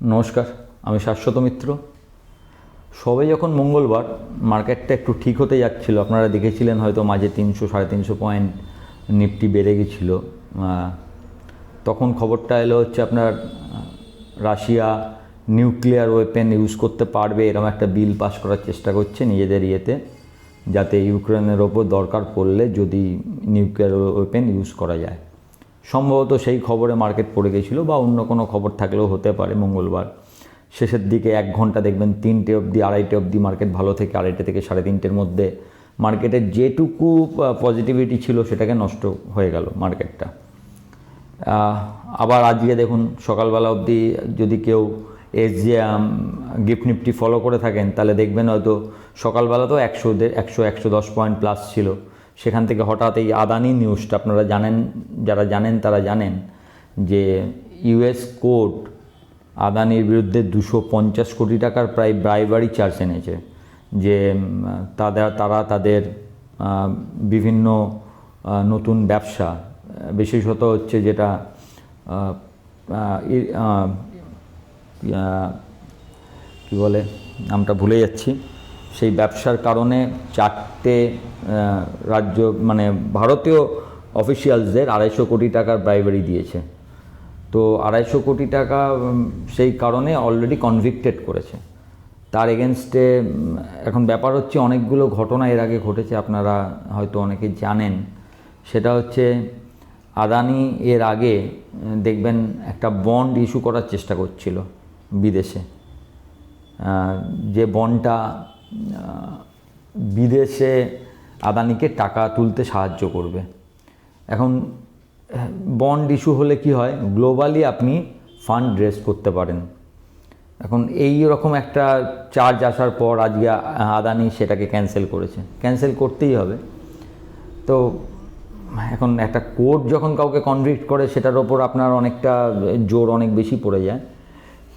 নমস্কার, আমি শাশ্বত মিত্র। সবে যখন মঙ্গলবার, মার্কেটটা একটু ঠিক হতে যাচ্ছিল, আপনারা দেখেছিলেন হয়তো মাঝে তিনশো, সাড়ে তিনশো পয়েন্ট নিফটি বেড়ে গেছিল। তখন খবরটা এলো হচ্ছে আপনার রাশিয়া নিউক্লিয়ার ওয়েপেন ইউজ করতে পারবে এরকম একটা বিল পাস করার চেষ্টা করছে নিজেদের ইয়েতে, যাতে ইউক্রেনের ওপর দরকার পড়লে যদি নিউক্লিয়ার ওয়েপেন ইউজ করা যায়। সম্ভবত সেই খবরে মার্কেট পড়ে গেছিল বা অন্য কোনো খবর থাকলেও হতে পারে মঙ্গলবার। শেষের দিকে এক ঘণ্টা দেখবেন তিনটে অবধি, আড়াইটে অবধি মার্কেট ভালো থেকে আড়াইটে থেকে সাড়ে তিনটের মধ্যে মার্কেটের যেটুকু পজিটিভিটি ছিল সেটাকে নষ্ট হয়ে গেল মার্কেটটা। আবার আজকে দেখুন সকালবেলা অবধি যদি কেউ এস যে গিফট নিফটি ফলো করে থাকেন, তাহলে দেখবেন হয়তো সকালবেলা তো একশো একশো একশো দশ পয়েন্ট প্লাস ছিল। সেখান থেকে হঠাৎ এই আদানি নিউজটা আপনারা জানেন, যারা জানেন তারা জানেন যে ইউএস কোর্ট আদানির বিরুদ্ধে দুশো পঞ্চাশ কোটি টাকার প্রায় ব্রাইবারি চার্জ এনেছে। যে তাদের, তারা তাদের বিভিন্ন নতুন ব্যবসা, বিশেষত হচ্ছে যেটা কী বলে? নামটা ভুলে যাচ্ছি। সেই ব্যবসার কারণে চারটে রাজ্য মানে ভারতীয় অফিসিয়ালসদের আড়াইশো কোটি টাকার ব্রাইবারি দিয়েছে। তো আড়াইশো কোটি টাকা সেই কারণে অলরেডি কনভিক্টেড করেছে। তার এগেনস্টে এখন ব্যাপার হচ্ছে অনেকগুলো ঘটনা এর আগে ঘটেছে, আপনারা হয়তো অনেকে জানেন। সেটা হচ্ছে আদানি এর আগে দেখবেন একটা বন্ড ইস্যু করার চেষ্টা করছিল বিদেশে। যে বন্ডটা বিদেশে আদানিকে টাকা তুলতে সাহায্য করবে। এখন বন্ড ইস্যু হলে কি হয়? গ্লোবালি আপনি ফান্ড রেজ করতে পারেন। এখন এই রকম একটা চার্জ আসার পর আজকে আদানি সেটাকে ক্যান্সেল করেছে। ক্যান্সেল করতেই হবে। তো, এখন একটা কোর্ট যখন কাউকে কনভিক্ট করে, সেটার ওপর আপনার অনেকটা জোর অনেক বেশি পড়ে যায়।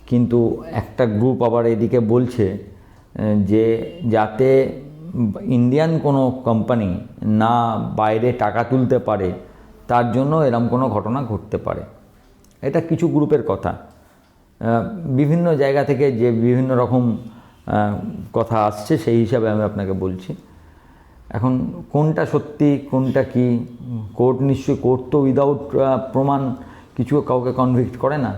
কিন্তু একটা গ্রুপ আবার এদিকে বলছে যে যাতে ইন্ডিয়ান কোনো কোম্পানি না বাইরে টাকা তুলতে পারে, তার জন্য এরম কোনো ঘটনা ঘটতে পারে। এটা কিছু গ্রুপের কথা। বিভিন্ন জায়গা থেকে যে বিভিন্ন রকম কথা আসছে, সেই হিসাবে আমি আপনাকে বলছি। এখন কোনটা সত্যি, কোনটা কি? কোর্ট নিশ্চয়ই, কোর্ট তো উইদাউট প্রমাণ কিছু কাউকে কনভিক্ট করে না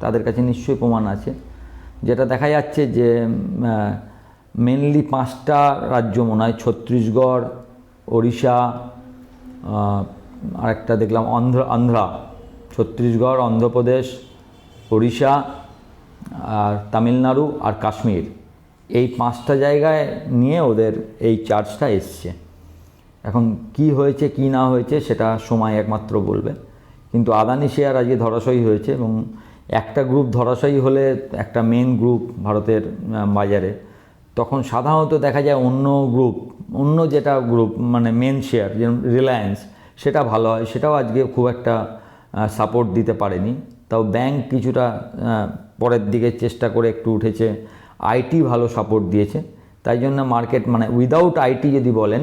তাদের কাছে নিশ্চয়ই প্রমাণ আছে। যেটা দেখা যাচ্ছে যে মেনলি পাঁচটা রাজ্য মনে হয়, ছত্তিশগড়, ওড়িশা আরেকটা দেখলাম অন্ধ্র আন্ধ্রা ছত্তিশগড়, অন্ধ্রপ্রদেশ, ওড়িশা আর তামিলনাড়ু আর কাশ্মীর। এই পাঁচটা জায়গায় নিয়ে ওদের এই চার্জটা এসছে। এখন কি হয়েছে, কি না হয়েছে সেটা সময় একমাত্র বলবে। কিন্তু আদানি শেয়ার আজকে ধরাশয়ী হয়েছে এবং একটা গ্রুপ ধরাশয়ী হলে একটা মেন গ্রুপ ভারতের বাজারে। তখন সাধারণত দেখা যায় অন্য গ্রুপ অন্য যেটা গ্রুপ মানে মেন শেয়ার যেমন রিলায়েন্স সেটা ভালো হয়, সেটাও আজকে খুব একটা সাপোর্ট দিতে পারেনি। তাও ব্যাংক কিছুটা পরের দিকে চেষ্টা করে একটু উঠেছে। আইটি ভালো সাপোর্ট দিয়েছে। তাই জন্য মার্কেট মানে উইদাউট আইটি যদি বলেন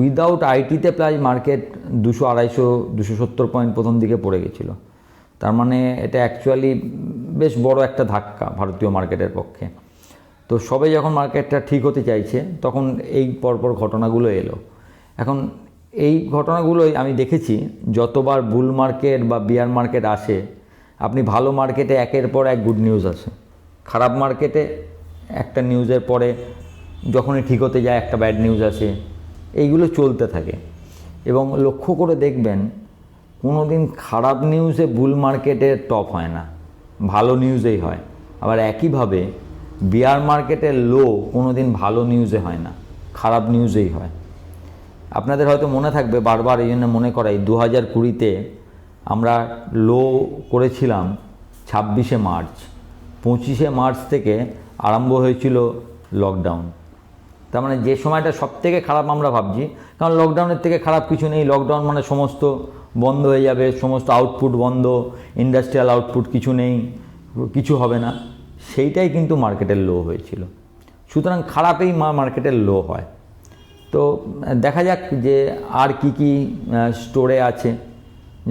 উইদাউট আইটিতে প্রায় মার্কেট দুশো আড়াইশো, দুশো সত্তর পয়েন্ট প্রথম দিকে পড়ে গেছিল। তার মানে এটা অ্যাকচুয়ালি বেশ বড় একটা ধাক্কা ভারতীয় মার্কেটের পক্ষে। তো সবে যখন মার্কেটটা ঠিক হতে চাইছে, তখন এই পরপর ঘটনাগুলো এলো। এখন এই ঘটনাগুলোই আমি দেখেছি, যতবার বুল মার্কেট বা বিয়ার মার্কেট আসে, আপনি ভালো মার্কেটে একের পর এক গুড নিউজ আসে। খারাপ মার্কেটে একটা নিউজের পরে যখনই ঠিক হতে যায়, একটা ব্যাড নিউজ আসে। এইগুলো চলতে থাকে। এবং লক্ষ্য করে দেখবেন কোনো দিন খারাপ নিউজে বুল মার্কেটে টপ হয় না। ভালো নিউজেই হয়। আবার একইভাবে বিয়ার মার্কেটে লো কোনো দিন ভালো নিউজে হয় না, খারাপ নিউজেই হয়। আপনাদের হয়তো মনে থাকবে, বারবার এই জন্য মনে করাই দু হাজার কুড়িতে আমরা লো করেছিলাম ছাব্বিশে মার্চ। পঁচিশে মার্চ থেকে আরম্ভ হয়েছিল লকডাউন তার মানে যে সময়টা সব থেকে খারাপ আমরা ভাবছি, কারণ লকডাউনের থেকে খারাপ কিছু নেই। লকডাউন মানে সমস্ত বন্ধ হয়ে যাবে, সমস্ত আউটপুট বন্ধ ইন্ডাস্ট্রিয়াল আউটপুট কিছু নেই, কিছু হবে না। সেইটাই কিন্তু মার্কেটের লো হয়েছিল। সুতরাং খারাপেই মা মার্কেটের লো হয়। তো, দেখা যাক যে আর কি কি স্টোরে আছে।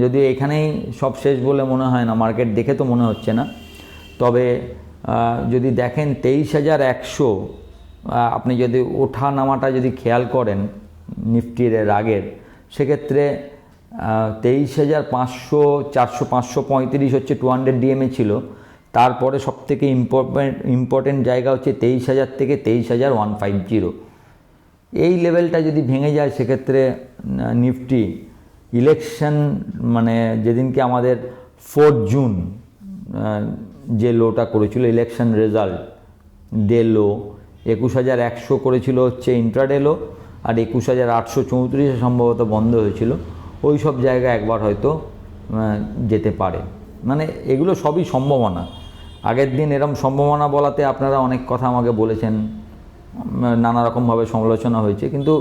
যদি এখানেই সব শেষ বলে মনে হয় না মার্কেট দেখে তো মনে হচ্ছে না। তবে যদি দেখেন তেইশ হাজার একশো আপনি যদি ওঠা নামাটা যদি খেয়াল করেন, নিফটির এর আগের, সেক্ষেত্রে তেইশ হাজার পাঁচশো, চারশো পাঁচশো পঁয়ত্রিশ হচ্ছে টু হান্ড্রেড ডিএমএ ছিল। তারপরে সব থেকে ইম্পর্টেন্ট ইম্পর্টেন্ট জায়গা হচ্ছে তেইশ হাজার থেকে তেইশ হাজার ওয়ান ফাইভ জিরো। এই লেভেলটা যদি ভেঙে যায়, সেক্ষেত্রে নিফটি ইলেকশন মানে যেদিনকে আমাদের ফোর্থ জুন যে লোটা করেছিল ইলেকশন রেজাল্ট ডে লো একুশ হাজার একশো করেছিল হচ্ছে ইন্ট্রাডে লো আর একুশ হাজার আটশো চৌত্রিশে সম্ভবত বন্ধ হয়েছিল। ওই সব জায়গা একবার হয়তো যেতে পারে। মানে এগুলো সবই সম্ভাবনা। আগের দিন এরম সম্ভাবনা বলাতে আপনারা অনেক কথা আমাকে বলেছেন, নানা রকমভাবে সমালোচনা হয়েছে, কিন্তু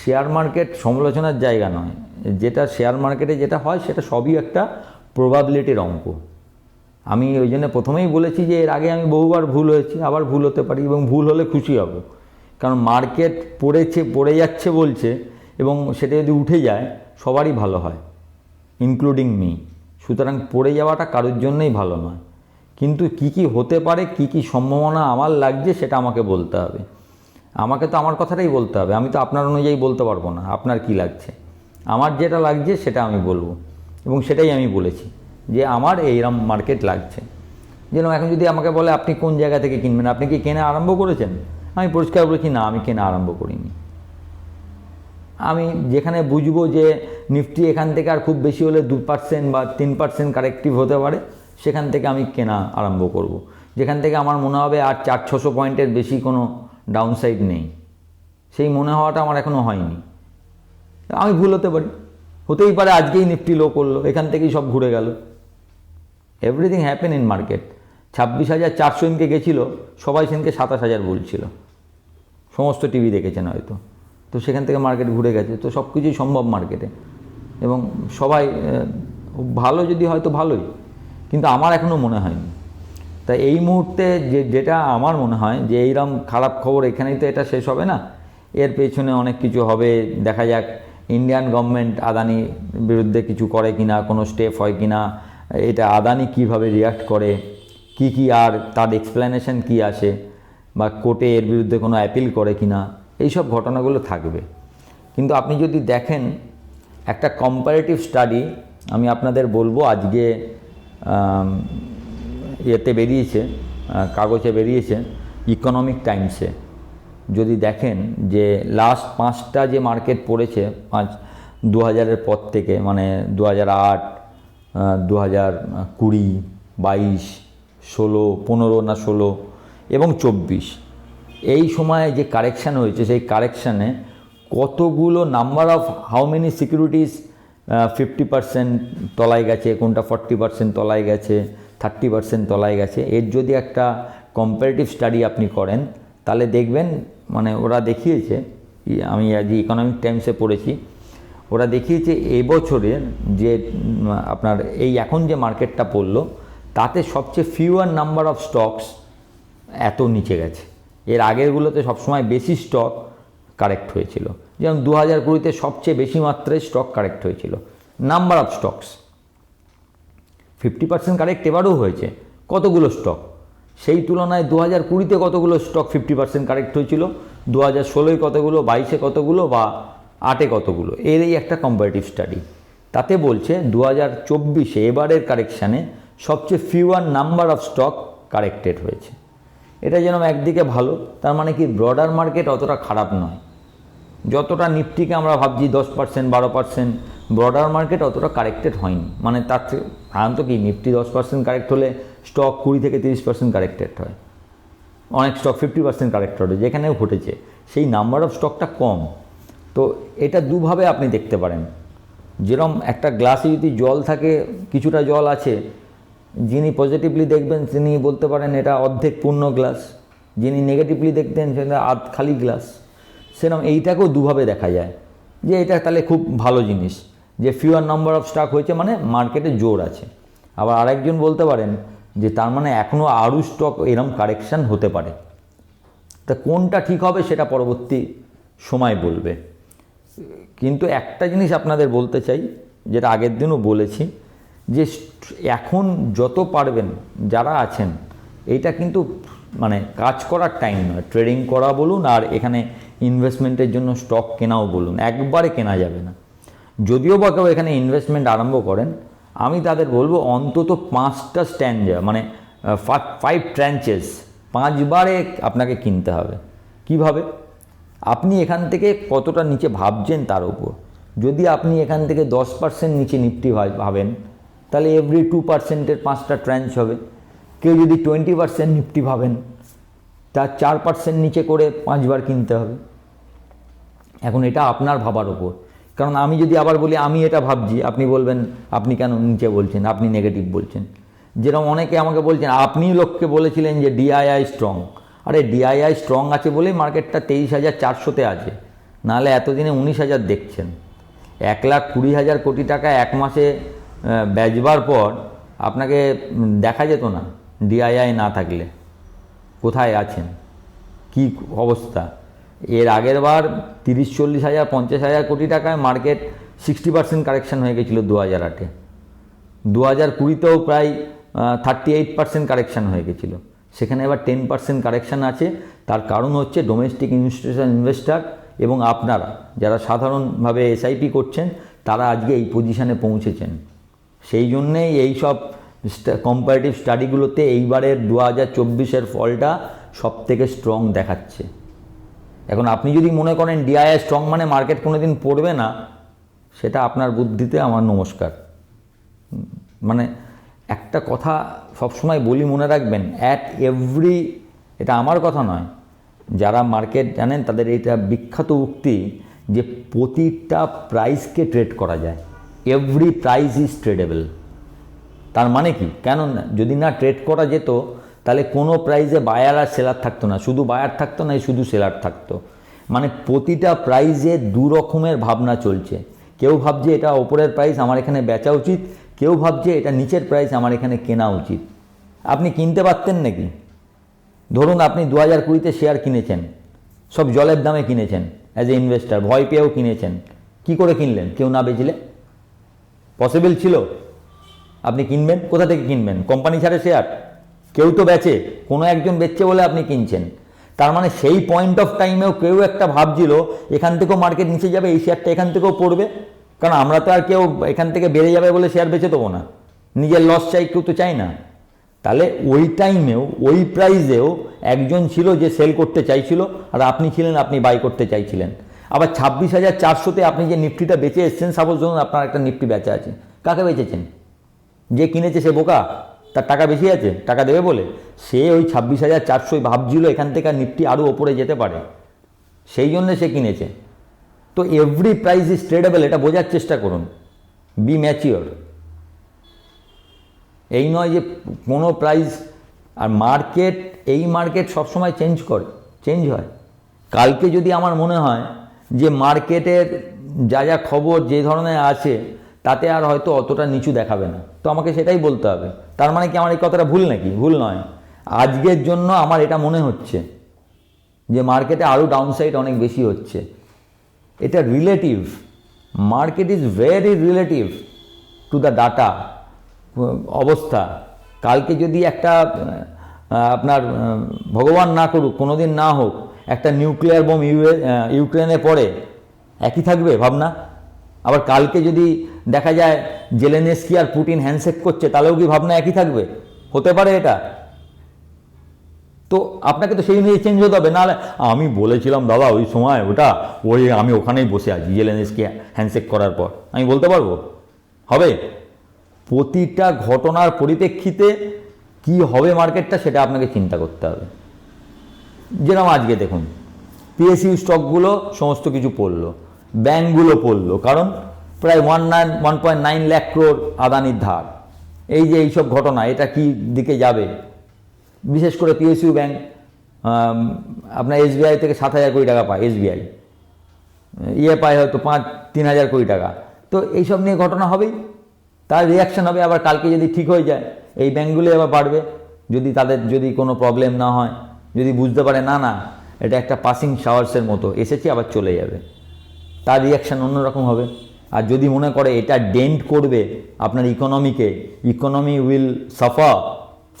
শেয়ার মার্কেট সমালোচনার জায়গা নয়। যেটা শেয়ার মার্কেটে যেটা হয়, সেটা সবই একটা প্রবাবিলিটির অঙ্ক। আমি ওই জন্য প্রথমেই বলেছি যে, এর আগে আমি বহুবার ভুল হয়েছি, আবার ভুল হতে পারি, এবং ভুল হলে খুশি হব। কারণ মার্কেট পড়েছে, পড়ে যাচ্ছে বলছে, এবং সেটা যদি উঠে যায়, সবারই ভালো হয় ইনক্লুডিং মি সুতরাং পড়ে যাওয়াটা কারোর জন্যই ভালো নয়। কিন্তু কি কি হতে পারে, কি কি সম্ভাবনা আমার লাগছে সেটা আমাকে বলতে হবে। আমাকে তো আমার কথাটাই বলতে হবে। আমি তো আপনার অনুযায়ী বলতে পারব না, আপনার কি লাগছে। আমার যেটা লাগছে সেটা আমি বলব এবং সেটাই আমি বলেছি যে আমার এইরকম মার্কেট লাগছে। যেন এখন যদি আমাকে বলে, আপনি কোন জায়গা থেকে কিনবেন? আপনি কি কেনা আরম্ভ করেছেন? আমি পরিষ্কার বলেছি, না, আমি কেনা আরম্ভ করিনি। আমি যেখানে বুঝব যে নিফটি এখান থেকে আর খুব বেশি হলে দু পার্সেন্ট বা তিন পার্সেন্ট কারেক্টিভ হতে পারে। সেখান থেকে আমি কেনা আরম্ভ করব। যেখান থেকে আমার মনে হবে আর চার, ছশো পয়েন্টের বেশি কোনো ডাউনসাইড নেই। সেই মনে হওয়াটা আমার এখনও হয়নি। আমি ভুল হতে পারি। হতেই পারে আজকেই নিফটি লো করল, এখান থেকেই সব ঘুরে গেল। এভরিথিং হ্যাপেন ইন মার্কেট ছাব্বিশ হাজার চারশো ইনকে গেছিল, সবাই সেনকে সাতাশ হাজার বলছিল। সমস্ত টিভি দেখেছেন হয়তো। তো সেখান থেকে মার্কেট ঘুরে গেছে। তো সব কিছুই সম্ভব মার্কেটে এবং সবাই ভালো যদি হয়তো ভালোই। কিন্তু আমার এখনও মনে হয়নি। তা এই মুহূর্তে যে, যেটা আমার মনে হয় যে এইরকম খারাপ খবর এখানেই তো এটা শেষ হবে না। এর পেছনে অনেক কিছু হবে। দেখা যাক ইন্ডিয়ান গভর্নমেন্ট আদানি বিরুদ্ধে কিছু করে কিনা, কোনো স্টেপ হয় কিনা, এটা আদানি কীভাবে রিয়াক্ট করে, কি কি আর তার এক্সপ্লেনেশন কি আসে বা কোর্টে এর বিরুদ্ধে কোনো অ্যাপিল করে কিনা, এইসব ঘটনাগুলো থাকবে। কিন্তু আপনি যদি দেখেন, একটা কম্পারেটিভ স্টাডি আমি আপনাদের বলব আজকে ইয়েতে বেরিয়েছে কাগজে বেরিয়েছে ইকোনমিক টাইমসে যদি দেখেন যে লাস্ট পাঁচটা যে মার্কেট পড়েছে, পাঁচ দু হাজারের পর থেকে মানে দু হাজার আট দু হাজার কুড়ি, বাইশ, ষোলো, পনেরো না ষোলো এবং চব্বিশ, এই সময়ে যে কারেকশান হয়েছে, সেই কারেকশানে কতগুলো number of how many securities fifty percent তলায় গেছে, কোনটা ফর্টি পার্সেন্ট তলায় গেছে থার্টি পার্সেন্ট তলায় গেছে, এর যদি একটা কম্পারেটিভ স্টাডি আপনি করেন, তাহলে দেখবেন মানে ওরা দেখিয়েছে আমি আজ ইকোনমিক টাইমসে পড়েছি, ওরা দেখিয়েছে এবছরের যে আপনার এই এখন যে মার্কেটটা পড়ল, তাতে সবচেয়ে ফিউয়ার নাম্বার অফ স্টকস এত নিচে গেছে। এর আগেরগুলোতে সবসময় বেশি স্টক কারেক্ট হয়েছিল। যেমন দু হাজার কুড়িতে সবচেয়ে বেশি মাত্রায় স্টক কারেক্ট হয়েছিল। Number of stocks fifty percent correct এবারও হয়েছে। কতগুলো স্টক সেই তুলনায় দু হাজার কুড়িতে কতগুলো স্টক ফিফটি পার্সেন্ট কারেক্ট হয়েছিল? দু হাজার ষোলোয় কতগুলো? বাইশে কতগুলো? বা আটে কতগুলো? এর এই একটা কম্পারেটিভ স্টাডি তাতে বলছে দু হাজার চব্বিশে এবারের কারেকশানে সবচেয়ে fewer number of stock corrected হয়েছে। এটা যেন একদিকে ভালো, তার মানে কি ব্রডার মার্কেট অতটা খারাপ নয়। যতটা নিফটিকে আমরা ভাবছি, দশ পার্সেন্ট বারো পার্সেন্ট ব্রডার মার্কেট অতটা কারেক্টেড হয়নি। মানে তার থেকে সাধারণত কি নিফটি দশ পার্সেন্ট কারেক্ট হলে স্টক কুড়ি থেকে তিরিশ পার্সেন্ট কারেক্টেড হয়। অনেক স্টক ফিফটি পার্সেন্ট কারেক্ট হবে যেখানেও ঘটেছে। সেই নাম্বার অফ স্টকটা কম। তো এটা দুভাবে আপনি দেখতে পারেন। যেরম একটা গ্লাসে যদি জল থাকে, কিছুটা জল আছে, যিনি পজিটিভলি দেখবেন, তিনি বলতে পারেন এটা অর্ধেক পূর্ণ গ্লাস যিনি নেগেটিভলি দেখতেন, সেটা আধ খালি গ্লাস সেরকম এইটাকেও দুভাবে দেখা যায়। যে এটা তাহলে খুব ভালো জিনিস। যে ফিউয়ার নাম্বার অফ স্টক হয়েছে মানে মার্কেটে জোর আছে। আবার আরেকজন বলতে পারেন যে তার মানে এখনও আরও স্টক এরম কারেকশান হতে পারে। তা কোনটা ঠিক হবে সেটা পরবর্তী সময় বলবে। কিন্তু একটা জিনিস আপনাদের বলতে চাই, যেটা আগের দিনও বলেছি, যে এখন যত পারবেন, যারা আছেন, এইটা কিন্তু মানে কাজ করার টাইম নয়। ট্রেডিং করা বলুন আর এখানে ইনভেস্টমেন্টের জন্য স্টক কেনাও বলুন, একবারে কেনা যাবে না। যদিও বা কেউ এখানে ইনভেস্টমেন্ট আরম্ভ করেন, আমি তাদের বলব অন্তত পাঁচটা স্ট্যান্ড মানে ফাইভ ট্র্যাঞ্চেস পাঁচবারে আপনাকে কিনতে হবে। কীভাবে? আপনি এখান থেকে কতটা নিচে ভাবছেন তার উপর। যদি আপনি এখান থেকে দশ পার্সেন্ট নিচে নিফটি ভাবেন, তাহলে এভরি টু পার্সেন্টের পাঁচটা ট্রাঞ্চ হবে। কেউ যদি টোয়েন্টি পার্সেন্ট নিফটি ভাবেন, তার চার পার্সেন্ট নিচে করে পাঁচবার কিনতে হবে। এখন এটা আপনার ভাবার ওপর কারণ আমি যদি আবার বলি, আমি এটা ভাবছি, আপনি বলবেন, আপনি কেন নিচে বলছেন? আপনি নেগেটিভ বলছেন। যেরকম অনেকে আমাকে বলছেন, আপনি লোককে বলেছিলেন যে ডিআইআই স্ট্রং আরে ডিআইআই স্ট্রং আছে বলেই মার্কেটটা তেইশ হাজার চারশোতে আছে। নাহলে এতদিনে উনিশ হাজার দেখছেন। এক লাখ কুড়ি হাজার কোটি টাকা এক মাসে বেচবার পর আপনাকে দেখা যেত না ডিআইআই না থাকলে। কোথায় আছেন? কি অবস্থা? এর আগের বার তিরিশ, চল্লিশ হাজার, পঞ্চাশ হাজার কোটি টাকায় মার্কেট সিক্সটি পার্সেন্ট কারেকশান হয়ে গেছিল দু হাজার আটে। দু হাজার কুড়িতেও প্রায় থার্টি এইট পার্সেন্ট কারেকশান হয়ে গেছিল। সেখানে এবার টেন পার্সেন্ট কারেকশান আছে। তার কারণ হচ্ছে ডোমেস্টিক ইনস্টিটিউশন ইনভেস্টার এবং আপনারা, যারা সাধারণভাবে এসআইপি করছেন, তারা আজকে এই পজিশানে পৌঁছেছেন। সেই জন্যেই এই সব কম্পারেটিভ স্টাডিগুলোতে এইবারের দু হাজার চব্বিশের ফলটা সব থেকে স্ট্রং দেখাচ্ছে। এখন আপনি যদি মনে করেন ডিআইআই স্ট্রং মানে মার্কেট কোনো দিন পড়বে না, সেটা আপনার বুদ্ধিতে আমার নমস্কার। মানে একটা কথা সবসময় বলি মনে রাখবেন অ্যাট এভরি এটা আমার কথা নয়, যারা মার্কেট জানেন তাদের এটা বিখ্যাত উক্তি যে প্রতিটা প্রাইসকে ট্রেড করা যায়। এভরি প্রাইস ইজ ট্রেডেবল তার মানে কি? কেন যদি না ট্রেড করা যেত তাহলে কোনো প্রাইজে বায়ার আর সেলার থাকতো না। শুধু বায়ার থাকতো না শুধু সেলার থাকতো। মানে প্রতিটা প্রাইজে দু রকমের ভাবনা চলছে। কেউ ভাবছে এটা ওপরের প্রাইস আমার এখানে বেচা উচিত, কেউ ভাবছে এটা নিচের প্রাইস আমার এখানে কেনা উচিত। আপনি কিনতে পারতেন নাকি? ধরুন আপনি দু হাজার কুড়িতে শেয়ার কিনেছেন, সব জলের দামে কিনেছেন অ্যাজ এ ইনভেস্টার ভয় পেয়েও কিনেছেন। কি করে কিনলেন? কেউ না বেচলে? পসিবল ছিল? আপনি কিনবেন? কোথা থেকে কিনবেন? কোম্পানি ছাড়ে শেয়ার কেউ তো বেচে, কোনো একজন বেচছে বলে আপনি কিনছেন। তার মানে সেই পয়েন্ট অফ টাইমেও কেউ একটা ভাবছিল, এখান থেকেও মার্কেট নিচে যাবে, এই শেয়ারটা এখান থেকেও পড়বে। কারণ আমরা তো আর কেউ এখান থেকে বেড়ে যাবে বলে শেয়ার বেচে দেবো না। নিজের লস চাই, কেউ তো চাই না। তাহলে ওই টাইমেও ওই প্রাইজেও একজন ছিল যে সেল করতে চাইছিল, আর আপনি ছিলেন, আপনি বাই করতে চাইছিলেন। আবার ছাব্বিশ হাজার চারশোতে আপনি যে নিফটিটা বেঁচে এসছেন সাপোজ ধরুন আপনার একটা নিফটি বেচা আছে। কাকে বেচেছেন? যে কিনেছে সে বোকা? তার টাকা বেশি আছে? টাকা দেবে বলে? সে ওই ছাব্বিশ হাজার চারশোই ভাবছিল এখান থেকে নিফটি আরও ওপরে যেতে পারে। সেই জন্য সে কিনেছে। তো এভরি প্রাইস ইজ ট্রেডেবল এটা বোঝার চেষ্টা করুন। বি ম্যাচিওর এই নয় যে কোনো প্রাইস আর মার্কেট এই মার্কেট সবসময় চেঞ্জ করে চেঞ্জ হয়। কালকে যদি আমার মনে হয় যে মার্কেটের যা যা খবর যে ধরনের আছে তাতে আর হয়তো অতটা নিচু দেখাবে না। তো আমাকে সেটাই বলতে হবে। তার মানে কি আমার এই কথাটা ভুল নাকি? ভুল নয়। আজকের জন্য আমার এটা মনে হচ্ছে যে মার্কেটে আরও ডাউনসাইড অনেক বেশি হচ্ছে। এটা relative market is very relative to the data অবস্থা। কালকে যদি একটা আপনার ভগবান না করুক কোনো দিন না হোক, একটা নিউক্লিয়ার বোম ইউক্রেনে পড়ে, একই থাকবে ভাবনা? আবার কালকে যদি দেখা যায় জেলেনেস্কি আর পুটিন হ্যান্ডশেক করছে, তাহলেও কি ভাবনা একই থাকবে? হতে পারে এটা। তো আপনাকে তো সেই অনুযায়ী চেঞ্জ হতে হবে। নাহলে আমি বলেছিলাম, দাদা, ওই সময় ওটা, ওই আমি ওখানেই বসে আছি জেলেনেস্কি হ্যান্ডশেক করার পর। আমি বলতে পারব? হবে? প্রতিটা ঘটনার পরিপ্রেক্ষিতে কি হবে মার্কেটটা সেটা আপনাকে চিন্তা করতে হবে। যেরকম আজকে দেখুন পিএসইউ স্টকগুলো সমস্ত কিছু পড়ল। ব্যাঙ্কগুলো পড়ল, কারণ প্রায় one nine one point nine lakh crore আদানির ধার। এই যে এইসব ঘটনা, এটা কি দিকে যাবে? বিশেষ করে পিএসইউ ব্যাঙ্ক আপনার এসবিআই থেকে সাত হাজার কোটি টাকা পায় এসবিআই ইয়ে পায় হয়তো পাঁচ, তিন হাজার কোটি টাকা। তো এইসব নিয়ে ঘটনা হবেই। তার রিয়াকশান হবে, আবার কালকে যদি ঠিক হয়ে যায়, এই ব্যাঙ্কগুলো আবার বাড়বে। যদি তাদের, যদি কোনো প্রবলেম না হয়, যদি বুঝতে পারে, না না, এটা একটা পাসিং শাওয়ার্সের মতো, এসেছি, আবার চলে যাবে। তার রিয়াকশান অন্যরকম হবে। আর যদি মনে করে এটা ডেন্ট করবে আপনার ইকোনমিকে economy will suffer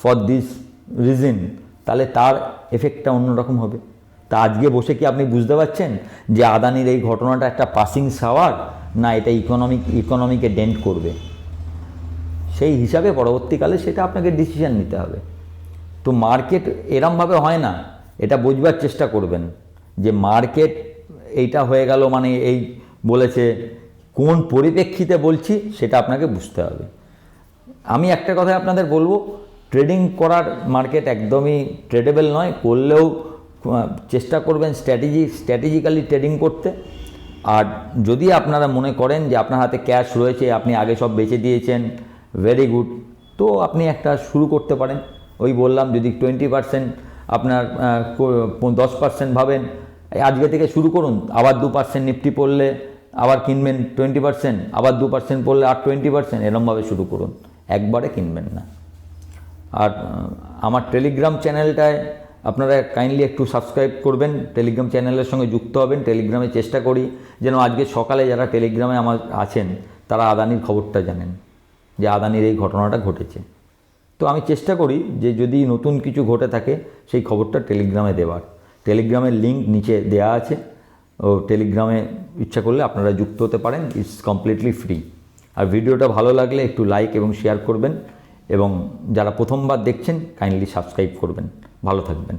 for this reason তাহলে তার এফেক্টটা অন্যরকম হবে। তা আজকে বসে কি আপনি বুঝতে পারছেন যে আদানির এই ঘটনাটা একটা পাসিং সাওয়ার না এটা ইকোনমিক ইকোনমিকে ডেন্ট করবে? সেই হিসাবে পরবর্তীকালে সেটা আপনাকে ডিসিশন নিতে হবে। তো মার্কেট এরমভাবে হয় না, এটা বুঝবার চেষ্টা করবেন যে মার্কেট এইটা হয়ে গেল মানে এই বলেছে, কোন পরিপ্রেক্ষিতে বলছি সেটা আপনাকে বুঝতে হবে। আমি একটা কথা আপনাদের বলব ট্রেডিং করার মার্কেট একদমই ট্রেডেবল নয়, করলেও চেষ্টা করবেন স্ট্র্যাটেজি স্ট্র্যাটেজিক্যালি ট্রেডিং করতে। আর যদি আপনারা মনে করেন যে আপনার হাতে ক্যাশ রয়েছে, আপনি আগে সব বেচে দিয়েছেন ভেরি গুড তো আপনি একটা শুরু করতে পারেন। ওই বললাম যদি টোয়েন্টি পার্সেন্ট আপনার দশ পার্সেন্ট ভাবেন আজকে থেকে শুরু করুন। আবার দু পার্সেন্ট নিফটি পড়লে আবার কিনবেন টোয়েন্টি পার্সেন্ট আবার দু পার্সেন্ট পড়লে আর টোয়েন্টি পার্সেন্ট এরমভাবে শুরু করুন। একবারে কিনবেন না। আর আমার টেলিগ্রাম চ্যানেলটায় আপনারা কাইন্ডলি একটু সাবস্ক্রাইব করবেন। টেলিগ্রাম চ্যানেলের সঙ্গে যুক্ত হবেন। টেলিগ্রামে চেষ্টা করি যেন আজকে সকালে যারা টেলিগ্রামে আমার, আছেন, তারা আদানির খবরটা জানেন যে আদানির এই ঘটনাটা ঘটেছে। তো আমি চেষ্টা করি যে যদি নতুন কিছু ঘটে থাকে, সেই খবরটা টেলিগ্রামে দেওয়ার। টেলিগ্রামের লিঙ্ক নিচে দেওয়া আছে। ও টেলিগ্রামে ইচ্ছা করলে আপনারা যুক্ত হতে পারেন। ইটস কমপ্লিটলি ফ্রি আর ভিডিওটা ভালো লাগলে একটু লাইক এবং শেয়ার করবেন এবং যারা প্রথমবার দেখছেন কাইন্ডলি সাবস্ক্রাইব করবেন। ভালো থাকবেন।